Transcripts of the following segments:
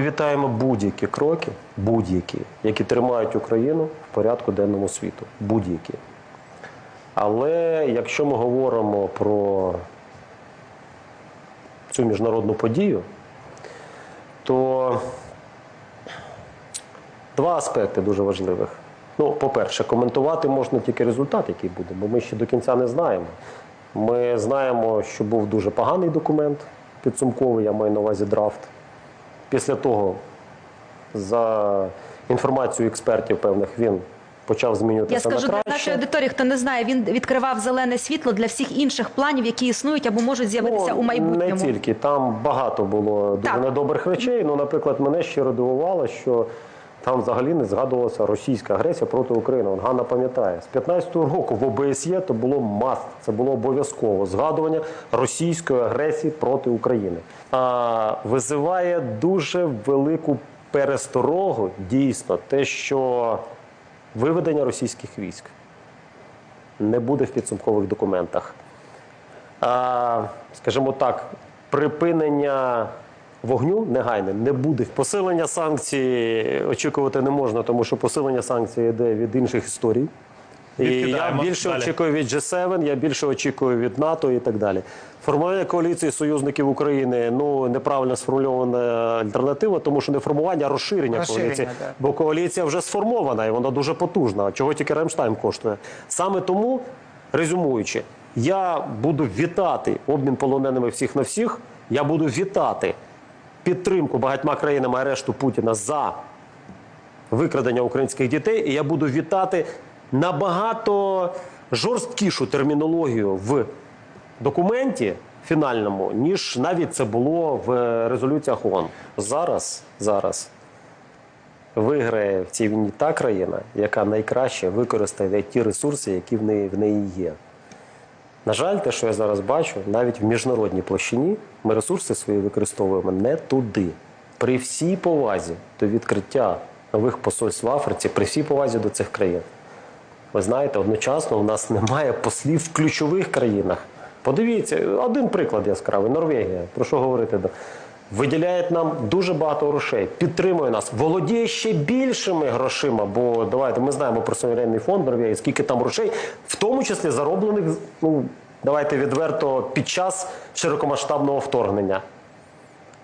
Вітаємо будь-які кроки, будь-які, які тримають Україну в порядку денному світу. Будь-які. Але якщо ми говоримо про цю міжнародну подію, то два аспекти дуже важливих. Ну, по-перше, коментувати можна тільки результат, який буде, бо ми ще до кінця не знаємо. Ми знаємо, що був дуже поганий документ підсумковий, я маю на увазі драфт. Після того, за інформацією експертів певних, він почав змінюватися Я скажу на для нашої аудиторії, хто не знає, він відкривав зелене світло для всіх інших планів, які існують або можуть з'явитися у майбутньому. Ну, Не тільки там багато було дуже недобрих речей. Ну, наприклад, мене щиро дивувало, що там взагалі не згадувалася російська агресія проти України. От Ганна пам'ятає, з 15-го року в ОБСЄ то було маст, це було обов'язково згадування російської агресії проти України. А визиває дуже велику пересторогу дійсно те, що виведення російських військ не буде в підсумкових документах а, скажімо так, припинення вогню негайне не буде. Посилення санкцій очікувати не можна, тому що посилення санкцій йде від інших історій. І я більше далі. очікую від G7, я більше очікую від НАТО і так далі. Формування коаліції союзників України ну неправильно сформульована альтернатива, тому що не формування, а розширення, Розширення, коаліції. так. Бо коаліція вже сформована і вона дуже потужна. Чого тільки Ремштайн коштує. Саме тому, резюмуючи, я буду вітати обмін полоненими всіх на всіх. Я буду вітати підтримку багатьма країнами арешту Путіна за викрадення українських дітей. І я буду вітати набагато жорсткішу термінологію в документі фінальному, ніж навіть це було в резолюціях ООН. Зараз, зараз виграє в цій війні та країна, яка найкраще використає ті ресурси, які в неї, в неї є. На жаль, те, що я зараз бачу, навіть в міжнародній площині ми ресурси свої використовуємо не туди. При всій повазі до відкриття нових посольств в Африці, при всій повазі до цих країн. Ви знаєте, одночасно у нас немає послів в ключових країнах. Подивіться, один приклад яскравий Норвегія. Про що говорити? Виділяє нам дуже багато грошей, підтримує нас, володіє ще більшими грошима. Бо давайте ми знаємо про суверенний фонд Норвегії, скільки там грошей, в тому числі зароблених, ну давайте відверто, під час широкомасштабного вторгнення.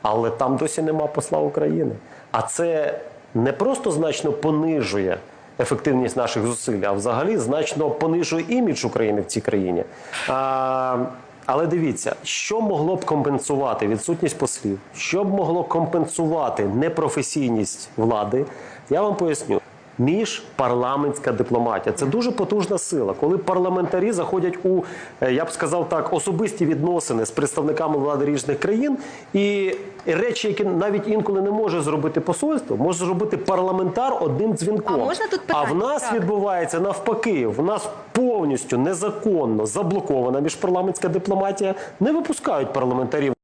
Але там досі нема посла України. А це не просто значно понижує ефективність наших зусиль, а взагалі значно понижує імідж України в цій країні. А, але дивіться, що могло б компенсувати відсутність послів, що б могло компенсувати непрофесійність влади, я вам поясню. Міжпарламентська дипломатія це дуже потужна сила. Коли парламентарі заходять у е, я б сказав так особисті відносини з представниками влади різних країн, і речі, які навіть інколи не може зробити посольство, може зробити парламентар одним дзвінком. А можна тут А в нас Так. відбувається навпаки. В нас повністю незаконно заблокована міжпарламентська дипломатія. Не випускають парламентарів.